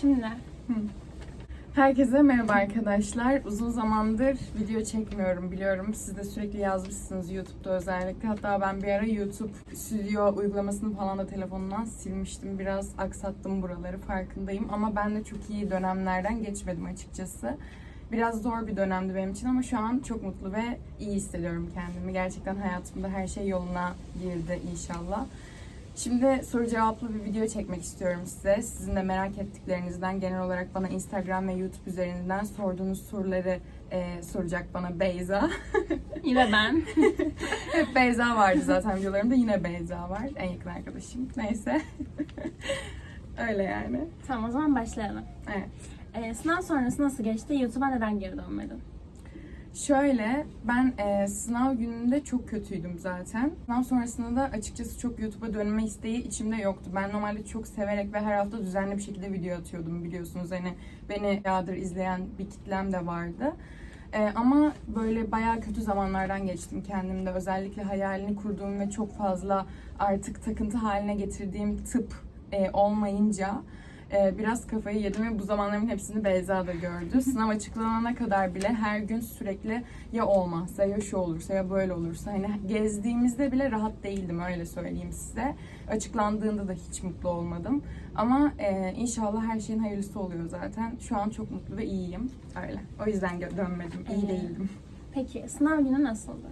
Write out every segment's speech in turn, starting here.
Şimdi Herkese merhaba arkadaşlar. Uzun zamandır video çekmiyorum biliyorum. Siz de sürekli yazmışsınız YouTube'da özellikle. Hatta ben bir ara YouTube stüdyo uygulamasını falan da telefonumdan silmiştim. Biraz aksattım buraları farkındayım. Ama ben de çok iyi dönemlerden geçmedim açıkçası. Biraz zor bir dönemdi benim için ama şu an çok mutlu ve iyi hissediyorum kendimi. Gerçekten hayatımda her şey yoluna girdi inşallah. Şimdi soru cevaplı bir video çekmek istiyorum size. Sizin de merak ettiklerinizden genel olarak bana Instagram ve YouTube üzerinden sorduğunuz soruları e, soracak bana Beyza. yine ben. Hep Beyza vardı zaten videolarımda. Yine Beyza var. En yakın arkadaşım. Neyse. Öyle yani. tamam o zaman başlayalım. Evet. Ee, sınav sonrası nasıl geçti? YouTube'a neden geri dönmedin? Şöyle, ben e, sınav gününde çok kötüydüm zaten. Sınav sonrasında da açıkçası çok YouTube'a dönme isteği içimde yoktu. Ben normalde çok severek ve her hafta düzenli bir şekilde video atıyordum biliyorsunuz. Hani beni yağdır izleyen bir kitlem de vardı. E, ama böyle bayağı kötü zamanlardan geçtim kendimde. Özellikle hayalini kurduğum ve çok fazla artık takıntı haline getirdiğim tıp e, olmayınca e, biraz kafayı yedim ve bu zamanların hepsini Beyza da gördü. Sınav açıklanana kadar bile her gün sürekli ya olmazsa ya şu olursa ya böyle olursa hani gezdiğimizde bile rahat değildim öyle söyleyeyim size. Açıklandığında da hiç mutlu olmadım. Ama e, inşallah her şeyin hayırlısı oluyor zaten. Şu an çok mutlu ve iyiyim. Öyle. O yüzden dönmedim. İyi Ee, değildim. Peki sınav günü nasıldı?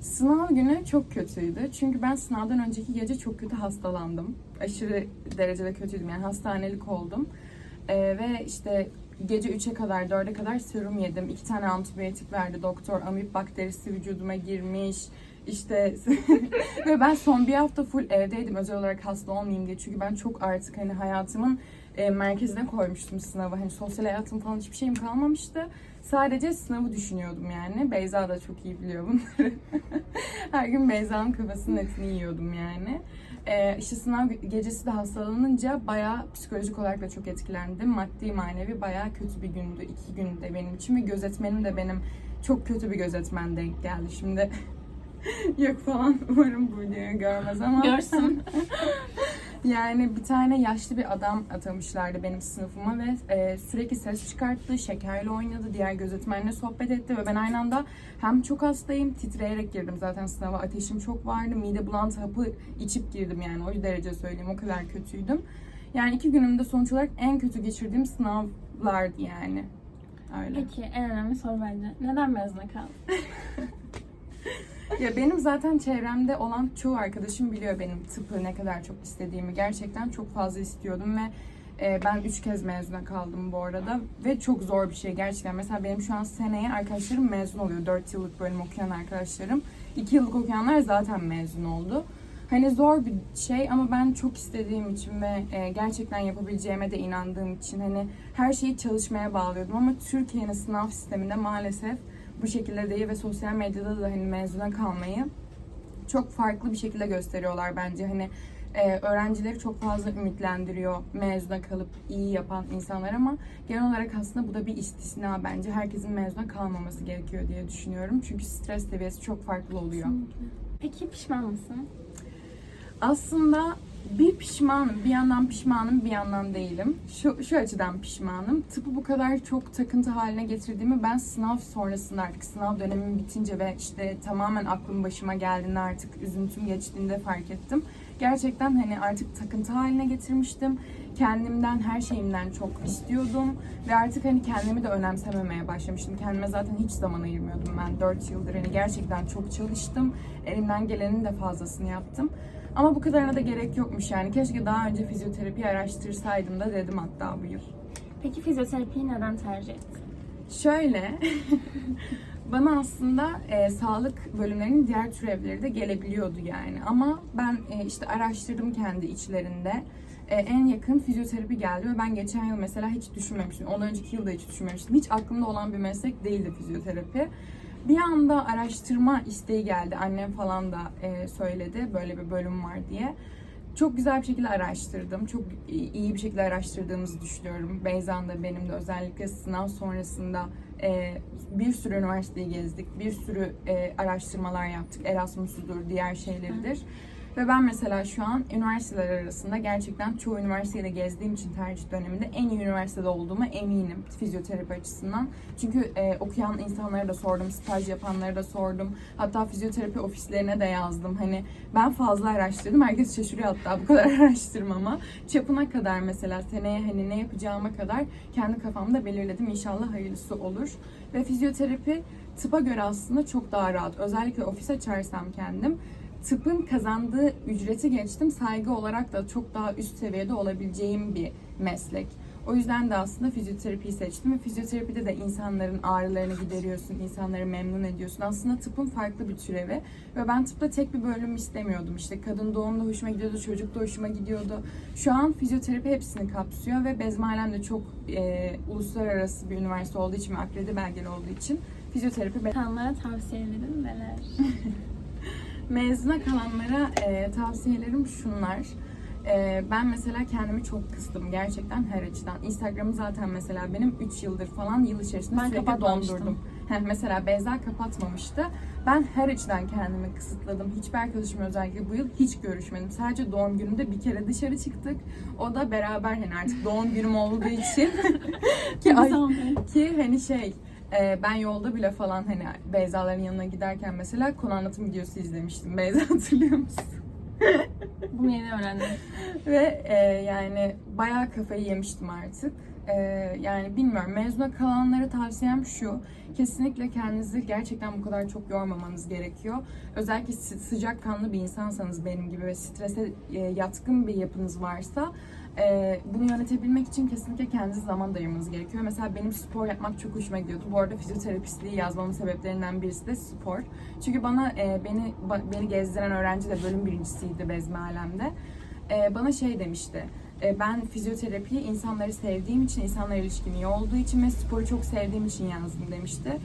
Sınav günü çok kötüydü. Çünkü ben sınavdan önceki gece çok kötü hastalandım. Aşırı derecede kötüydüm. Yani hastanelik oldum. Ee, ve işte gece 3'e kadar, 4'e kadar serum yedim. İki tane antibiyotik verdi doktor. Amip bakterisi vücuduma girmiş. İşte ve ben son bir hafta full evdeydim özel olarak hasta olmayayım diye. Çünkü ben çok artık hani hayatımın e, merkezine koymuştum sınavı. Hani sosyal hayatım falan hiçbir şeyim kalmamıştı. Sadece sınavı düşünüyordum yani. Beyza da çok iyi biliyor bunları. Her gün Beyza'nın kafasının etini yiyordum yani. Ee, işte sınav gecesi de hastalanınca bayağı psikolojik olarak da çok etkilendim. Maddi manevi bayağı kötü bir gündü. iki günde benim için ve gözetmenim de benim çok kötü bir gözetmen denk geldi. Şimdi yok falan umarım bu videoyu görmez ama. Görsün. Yani bir tane yaşlı bir adam atamışlardı benim sınıfıma ve e, sürekli ses çıkarttı, şekerle oynadı, diğer gözetmenle sohbet etti ve ben aynı anda hem çok hastayım, titreyerek girdim zaten sınava, ateşim çok vardı, mide bulantı hapı içip girdim yani o derece söyleyeyim, o kadar kötüydüm. Yani iki günümde sonuç olarak en kötü geçirdiğim sınavlardı yani. Öyle. Peki en önemli soru bence. Neden mezuna kaldın? Ya benim zaten çevremde olan çoğu arkadaşım biliyor benim tıpı ne kadar çok istediğimi. Gerçekten çok fazla istiyordum ve e, ben üç kez mezuna kaldım bu arada. Ve çok zor bir şey gerçekten. Mesela benim şu an seneye arkadaşlarım mezun oluyor. Dört yıllık bölüm okuyan arkadaşlarım. iki yıllık okuyanlar zaten mezun oldu. Hani zor bir şey ama ben çok istediğim için ve e, gerçekten yapabileceğime de inandığım için hani her şeyi çalışmaya bağlıyordum ama Türkiye'nin sınav sisteminde maalesef bu şekilde değil ve sosyal medyada da hani mezuna kalmayı çok farklı bir şekilde gösteriyorlar bence. Hani e, öğrencileri çok fazla ümitlendiriyor mezuna kalıp iyi yapan insanlar ama genel olarak aslında bu da bir istisna bence. Herkesin mezuna kalmaması gerekiyor diye düşünüyorum. Çünkü stres seviyesi çok farklı oluyor. Peki pişman mısın? Aslında bir pişmanım. Bir yandan pişmanım, bir yandan değilim. Şu, şu açıdan pişmanım. Tıpı bu kadar çok takıntı haline getirdiğimi ben sınav sonrasında artık sınav dönemim bitince ve işte tamamen aklım başıma geldiğinde artık üzüntüm geçtiğinde fark ettim. Gerçekten hani artık takıntı haline getirmiştim. Kendimden, her şeyimden çok istiyordum. Ve artık hani kendimi de önemsememeye başlamıştım. Kendime zaten hiç zaman ayırmıyordum ben 4 yıldır. Hani gerçekten çok çalıştım. Elimden gelenin de fazlasını yaptım. Ama bu kadarına da gerek yokmuş yani. Keşke daha önce fizyoterapi araştırsaydım da dedim hatta bu yıl. Peki fizyoterapiyi neden tercih ettin? Şöyle, bana aslında e, sağlık bölümlerinin diğer türevleri de gelebiliyordu yani. Ama ben e, işte araştırdım kendi içlerinde. E, en yakın fizyoterapi geldi ve ben geçen yıl mesela hiç düşünmemiştim. Ondan önceki yılda hiç düşünmemiştim. Hiç aklımda olan bir meslek değildi fizyoterapi. Bir anda araştırma isteği geldi. Annem falan da e, söyledi böyle bir bölüm var diye. Çok güzel bir şekilde araştırdım. Çok iyi bir şekilde araştırdığımızı düşünüyorum. Beyza'nın da benim de özellikle sınav sonrasında e, bir sürü üniversiteyi gezdik. Bir sürü e, araştırmalar yaptık. Erasmus'udur, diğer şeyleridir. Ve ben mesela şu an üniversiteler arasında gerçekten çoğu üniversiteyi de gezdiğim için tercih döneminde en iyi üniversitede olduğuma eminim fizyoterapi açısından. Çünkü e, okuyan insanlara da sordum, staj yapanlara da sordum. Hatta fizyoterapi ofislerine de yazdım. Hani ben fazla araştırdım. Herkes şaşırıyor hatta bu kadar araştırmama. Çapına kadar mesela seneye hani ne yapacağıma kadar kendi kafamda belirledim. İnşallah hayırlısı olur. Ve fizyoterapi tıpa göre aslında çok daha rahat. Özellikle ofis açarsam kendim tıpın kazandığı ücreti geçtim. Saygı olarak da çok daha üst seviyede olabileceğim bir meslek. O yüzden de aslında fizyoterapiyi seçtim ve fizyoterapide de insanların ağrılarını gideriyorsun, insanları memnun ediyorsun. Aslında tıpın farklı bir türevi ve ben tıpta tek bir bölüm istemiyordum. İşte kadın doğumda hoşuma gidiyordu, çocuk da hoşuma gidiyordu. Şu an fizyoterapi hepsini kapsıyor ve Bezmalem de çok e, uluslararası bir üniversite olduğu için ve akredi belgeli olduğu için fizyoterapi Kanlara tavsiyelerin neler? Mezuna kalanlara e, tavsiyelerim şunlar. E, ben mesela kendimi çok kıstım gerçekten her açıdan. Instagram'ı zaten mesela benim 3 yıldır falan yıl içerisinde Ben sürekli dondurdum. Heh, mesela Beyza kapatmamıştı. Ben her açıdan kendimi kısıtladım. Hiçbir arkadaşımla özellikle bu yıl hiç görüşmedim. Sadece doğum günümde bir kere dışarı çıktık. O da beraber hani artık doğum günüm olduğu için ki, ay, ki hani şey e, ben yolda bile falan hani Beyza'ların yanına giderken mesela konu anlatım videosu izlemiştim. Beyza hatırlıyor musun? Bunu yeni öğrendim. Ve e, yani bayağı kafayı yemiştim artık. E, yani bilmiyorum mezuna kalanlara tavsiyem şu. Kesinlikle kendinizi gerçekten bu kadar çok yormamanız gerekiyor. Özellikle sı- sıcakkanlı bir insansanız benim gibi ve strese e, yatkın bir yapınız varsa e, bunu yönetebilmek için kesinlikle kendinize zaman ayırmanız gerekiyor. Mesela benim spor yapmak çok hoşuma gidiyordu. Bu arada fizyoterapistliği yazmamın sebeplerinden birisi de spor. Çünkü bana e, beni ba- beni gezdiren öğrenci de bölüm birincisiydi Bezmi Alem'de. E, bana şey demişti. e, ben fizyoterapiyi insanları sevdiğim için, insanlarla ilişkim iyi olduğu için ve sporu çok sevdiğim için yazdım demişti.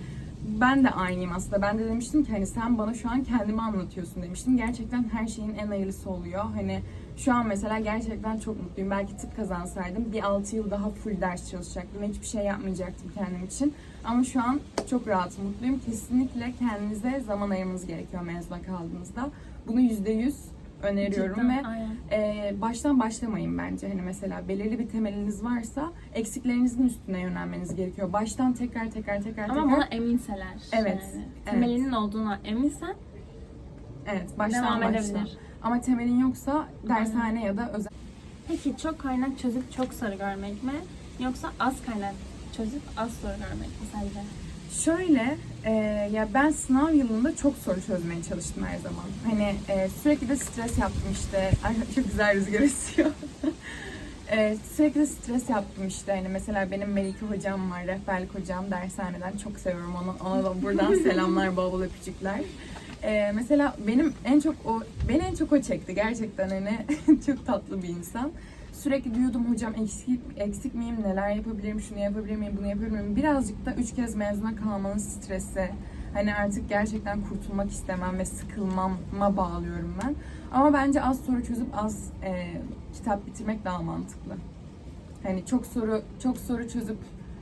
Ben de aynıyım aslında. Ben de demiştim ki hani sen bana şu an kendimi anlatıyorsun demiştim. Gerçekten her şeyin en hayırlısı oluyor. Hani şu an mesela gerçekten çok mutluyum. Belki tıp kazansaydım bir 6 yıl daha full ders çalışacaktım. Hiçbir şey yapmayacaktım kendim için. Ama şu an çok rahat, mutluyum. Kesinlikle kendinize zaman ayırmanız gerekiyor mezuna kaldığınızda. Bunu %100 öneriyorum Cidden, ve aynen. e, baştan başlamayın bence. Hani mesela belirli bir temeliniz varsa eksiklerinizin üstüne yönelmeniz gerekiyor. Baştan tekrar tekrar tekrar Ama tekrar. buna eminseler. Evet, Yani. evet. Temelinin olduğuna eminsen Evet, baştan devam başla. edebilir. Ama temelin yoksa dershane ya da özel Peki çok kaynak çözüp çok soru görmek mi? Yoksa az kaynak çözüp az soru görmek mi sence? Şöyle, e, ya ben sınav yılında çok soru çözmeye çalıştım her zaman. Hani e, sürekli de stres yaptım işte. Ay çok güzel rüzgar esiyor. e, sürekli de stres yaptım işte. Hani mesela benim Melike hocam var, rehberlik hocam dershaneden. Çok seviyorum onu. Ona da buradan selamlar, bol bol öpücükler. E, mesela benim en çok o, beni en çok o çekti gerçekten hani çok tatlı bir insan. Sürekli diyordum hocam eksik, eksik miyim, neler yapabilirim, şunu yapabilir miyim, bunu yapabilir miyim. Birazcık da üç kez mezuna kalmanın stresi. Hani artık gerçekten kurtulmak istemem ve sıkılmama bağlıyorum ben. Ama bence az soru çözüp az e, kitap bitirmek daha mantıklı. Hani çok soru çok soru çözüp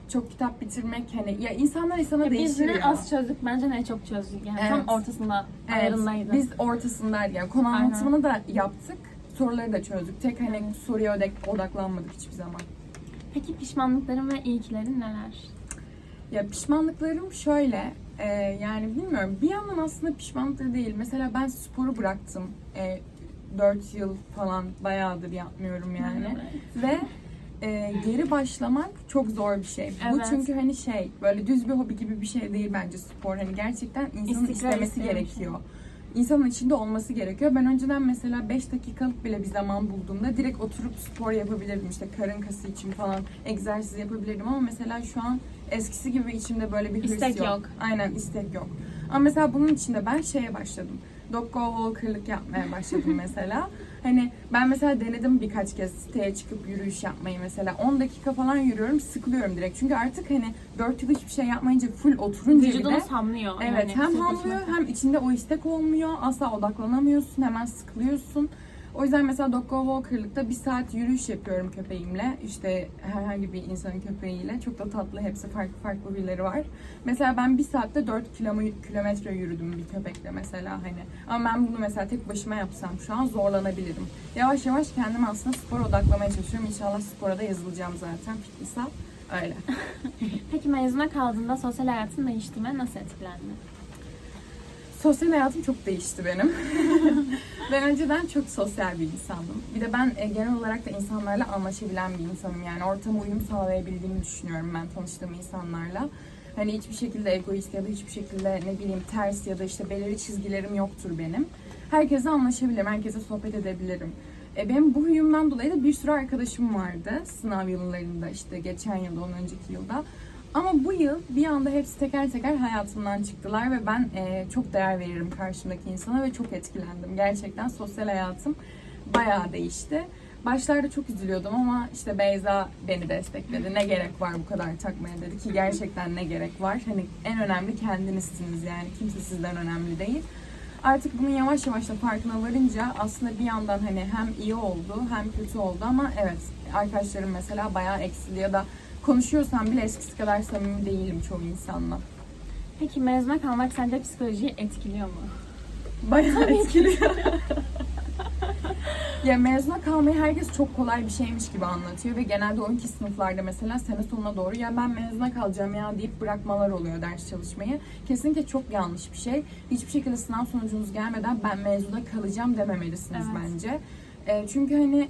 çok kitap bitirmek hani ya insanlar insana Ya biz değişir ne ya. az çözdük bence ne çok çözdük. Yani tam Evet. ortasında Evet, ayarındaydı. Biz ortasındaydı yani. Konu Aynen. anlatımını da yaptık. Soruları da çözdük. Tek hani soruya odak- odaklanmadık hiçbir zaman. Peki pişmanlıkların ve iyiliklerin neler? Ya pişmanlıklarım şöyle, e, yani bilmiyorum bir yandan aslında pişmanlıkları değil. Mesela ben sporu bıraktım. E, 4 yıl falan bayağıdır yapmıyorum yani. Ve e, geri başlamak çok zor bir şey. Bu Evet. çünkü hani şey böyle düz bir hobi gibi bir şey değil bence spor. Hani gerçekten insanın İstikrar istemesi bir şey. gerekiyor. İnsanın içinde olması gerekiyor. Ben önceden mesela 5 dakikalık bile bir zaman bulduğumda direkt oturup spor yapabilirdim. İşte karın kası için falan egzersiz yapabilirdim ama mesela şu an eskisi gibi içimde böyle bir hırs İstek yok. yok. Aynen istek yok. Ama mesela bunun içinde ben şeye başladım. Dog go walker'lık yapmaya başladım mesela. Hani ben mesela denedim birkaç kez siteye çıkıp yürüyüş yapmayı mesela. 10 dakika falan yürüyorum sıkılıyorum direkt. Çünkü artık hani 4 yıl hiçbir şey yapmayınca full oturunca bir Vücudunu de samlıyor. Evet yani hem hamlıyor hem içinde o istek olmuyor. Asla odaklanamıyorsun. Hemen sıkılıyorsun. O yüzden mesela Doggo Walker'lıkta bir saat yürüyüş yapıyorum köpeğimle. İşte herhangi bir insanın köpeğiyle. Çok da tatlı. Hepsi farklı farklı huyları var. Mesela ben bir saatte 4 kilome- kilometre yürüdüm bir köpekle mesela hani. Ama ben bunu mesela tek başıma yapsam şu an zorlanabilirim. Yavaş yavaş kendimi aslında spora odaklamaya çalışıyorum. İnşallah spora da yazılacağım zaten fitness'a. Öyle. Peki mezuna kaldığında sosyal hayatın değişti mi? Nasıl etkilendi? Sosyal hayatım çok değişti benim. ben önceden çok sosyal bir insandım. Bir de ben e, genel olarak da insanlarla anlaşabilen bir insanım. Yani ortama uyum sağlayabildiğimi düşünüyorum ben tanıştığım insanlarla. Hani hiçbir şekilde egoist ya da hiçbir şekilde ne bileyim ters ya da işte belirli çizgilerim yoktur benim. Herkese anlaşabilirim, herkese sohbet edebilirim. E, benim bu huyumdan dolayı da bir sürü arkadaşım vardı sınav yıllarında işte geçen yılda, ondan önceki yılda. Ama bu yıl bir anda hepsi teker teker hayatımdan çıktılar ve ben e, çok değer veririm karşımdaki insana ve çok etkilendim. Gerçekten sosyal hayatım bayağı değişti. Başlarda çok üzülüyordum ama işte Beyza beni destekledi. Ne gerek var bu kadar takmaya dedi ki gerçekten ne gerek var. Hani en önemli kendinizsiniz yani kimse sizden önemli değil. Artık bunun yavaş yavaş da farkına varınca aslında bir yandan hani hem iyi oldu hem kötü oldu ama evet arkadaşlarım mesela bayağı eksili ya da konuşuyorsam bile eskisi kadar samimi değilim çoğu insanla. Peki mezuna kalmak sence psikolojiyi etkiliyor mu? Bayağı etkiliyor. ya mezuna kalmayı herkes çok kolay bir şeymiş gibi anlatıyor ve genelde 12 sınıflarda mesela sene sonuna doğru ya ben mezuna kalacağım ya deyip bırakmalar oluyor ders çalışmayı. Kesinlikle çok yanlış bir şey. Hiçbir şekilde sınav sonucunuz gelmeden ben mezuna kalacağım dememelisiniz Evet. bence. E, çünkü hani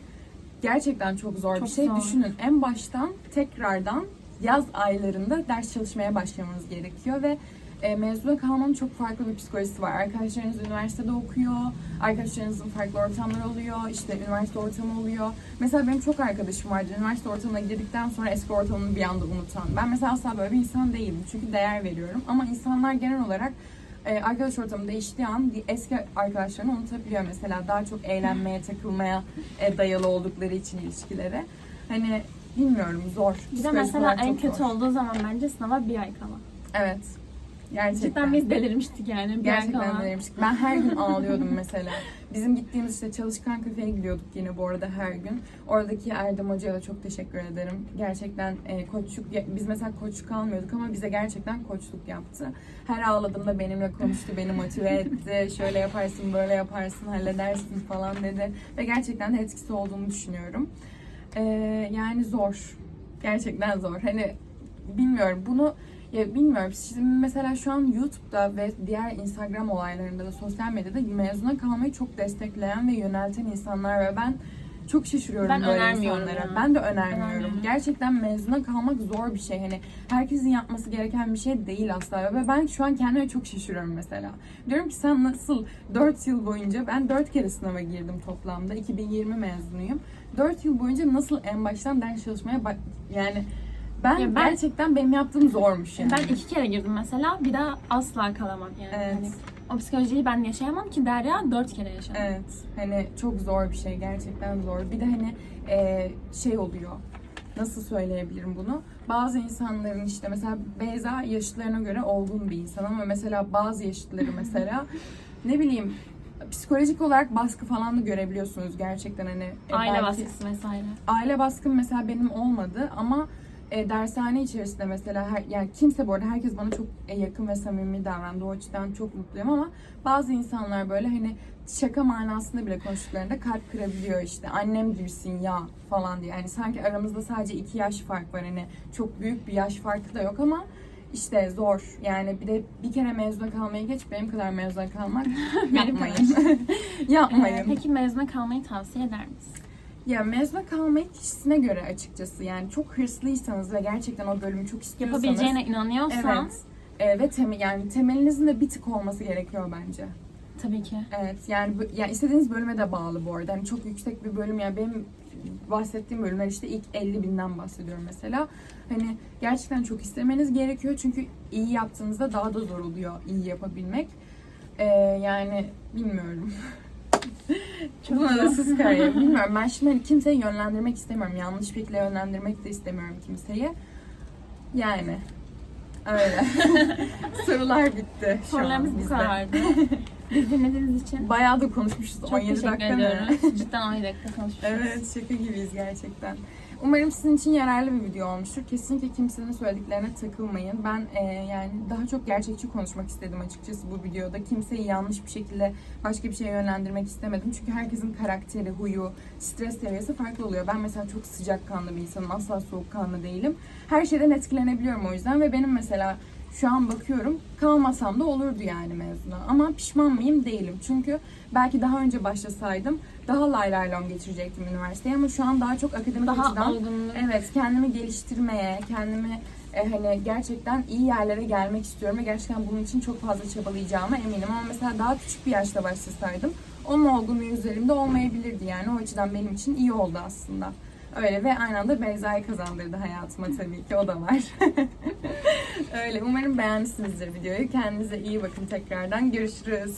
gerçekten çok zor Çok bir şey. zor. Düşünün en baştan tekrardan yaz aylarında ders çalışmaya başlamanız gerekiyor ve e, mezuna kalmanın çok farklı bir psikolojisi var. Arkadaşlarınız üniversitede okuyor, arkadaşlarınızın farklı ortamları oluyor, işte üniversite ortamı oluyor. Mesela benim çok arkadaşım vardı, üniversite ortamına girdikten sonra eski ortamını bir anda unutan. Ben mesela asla böyle bir insan değilim çünkü değer veriyorum. Ama insanlar genel olarak e, arkadaş ortamı değiştiği an eski arkadaşlarını unutabiliyor mesela. Daha çok eğlenmeye, takılmaya e, dayalı oldukları için ilişkilere. Hani bilmiyorum zor. Bir de Psikolojik mesela olarak en çok kötü zor. olduğu zaman bence sınava bir ay kala. Evet. Gerçekten. Cidden biz delirmiştik yani Gerçekten kala. denemiştik. Ben her gün ağlıyordum mesela. Bizim gittiğimiz işte çalışkan kafeye gidiyorduk yine bu arada her gün. Oradaki Erdem Hoca'ya da çok teşekkür ederim. Gerçekten e, koçluk, biz mesela koçluk almıyorduk ama bize gerçekten koçluk yaptı. Her ağladığımda benimle konuştu, beni motive etti. Şöyle yaparsın, böyle yaparsın, halledersin falan dedi. Ve gerçekten de etkisi olduğunu düşünüyorum. E, yani zor. Gerçekten zor. Hani bilmiyorum bunu ya bilmiyorum. Şimdi mesela şu an YouTube'da ve diğer Instagram olaylarında da sosyal medyada mezuna kalmayı çok destekleyen ve yönelten insanlar ve ben çok şaşırıyorum Ben böyle insanlara. ya. Ben de önermiyorum. Önermiyorum. Gerçekten mezuna kalmak zor bir şey. Hani herkesin yapması gereken bir şey değil asla. Ve ben şu an kendime çok şaşırıyorum mesela. Diyorum ki sen nasıl 4 yıl boyunca ben 4 kere sınava girdim toplamda. 2020 mezunuyum. 4 yıl boyunca nasıl en baştan ders çalışmaya bak yani ben, Ya ben- gerçekten benim yaptığım zormuş yani. Ben iki kere girdim mesela. Bir daha asla kalamam yani. Evet. Hani o psikolojiyi ben yaşayamam ki Derya dört kere yaşadı. Evet. Hani çok zor bir şey. Gerçekten zor. Bir de hani e, şey oluyor. Nasıl söyleyebilirim bunu? Bazı insanların işte mesela Beyza yaşıtlarına göre olgun bir insan ama mesela bazı yaşıtları mesela ne bileyim psikolojik olarak baskı falan da görebiliyorsunuz gerçekten hani e, Aile belki- baskısı vesaire. aile baskım mesela benim olmadı ama e, dershane içerisinde mesela her, yani kimse bu arada herkes bana çok e, yakın ve samimi davrandı. O açıdan çok mutluyum ama bazı insanlar böyle hani şaka manasında bile konuştuklarında kalp kırabiliyor işte. Annem gibisin ya falan diye. Yani sanki aramızda sadece iki yaş fark var. Hani çok büyük bir yaş farkı da yok ama işte zor. Yani bir de bir kere mezuna kalmaya geç benim kadar mezuna kalmak yapmayın. yapmayın. Ee, peki mezuna kalmayı tavsiye eder misin? Ya mezuna kalmayı kişisine göre açıkçası yani çok hırslıysanız ve gerçekten o bölümü çok istiyorsanız Yapabileceğine inanıyorsan evet e, ve tem yani temelinizin de bir tık olması gerekiyor bence. tabii ki. Evet yani yani istediğiniz bölüme de bağlı bu arada. Hani çok yüksek bir bölüm yani benim bahsettiğim bölümler işte ilk 50 binden bahsediyorum mesela. Hani gerçekten çok istemeniz gerekiyor çünkü iyi yaptığınızda daha da zor oluyor iyi yapabilmek. E, yani bilmiyorum. Çok Buna da zor. siz karar Bilmiyorum ben şimdi hani kimseyi yönlendirmek istemiyorum. Yanlış şekilde yönlendirmek de istemiyorum kimseyi. Yani öyle. Sorular bitti şu an Sorularımız bu bizde. kadardı. Biz dinlediğiniz için Bayağı da konuşmuşuz. çok 17 teşekkür dakika ne? ediyoruz. Cidden 17 dakika konuşmuşuz. Evet şaka gibiyiz gerçekten. Umarım sizin için yararlı bir video olmuştur. Kesinlikle kimsenin söylediklerine takılmayın. Ben e, yani daha çok gerçekçi konuşmak istedim açıkçası bu videoda. Kimseyi yanlış bir şekilde başka bir şeye yönlendirmek istemedim. Çünkü herkesin karakteri, huyu, stres seviyesi farklı oluyor. Ben mesela çok sıcakkanlı bir insanım. Asla soğukkanlı değilim. Her şeyden etkilenebiliyorum o yüzden ve benim mesela şu an bakıyorum kalmasam da olurdu yani mezuna. Ama pişman mıyım? Değilim. Çünkü belki daha önce başlasaydım daha lay lay lom geçirecektim üniversiteyi ama şu an daha çok akademik Daha açıdan olgunluk. evet kendimi geliştirmeye, kendimi e, hani gerçekten iyi yerlere gelmek istiyorum ve gerçekten bunun için çok fazla çabalayacağıma eminim. Ama mesela daha küçük bir yaşta başlasaydım onun olgunluğu üzerimde olmayabilirdi yani. O açıdan benim için iyi oldu aslında. Öyle ve aynı anda Beyza'yı kazandırdı hayatıma tabii ki o da var. Öyle umarım beğenmişsinizdir videoyu. Kendinize iyi bakın tekrardan. Görüşürüz.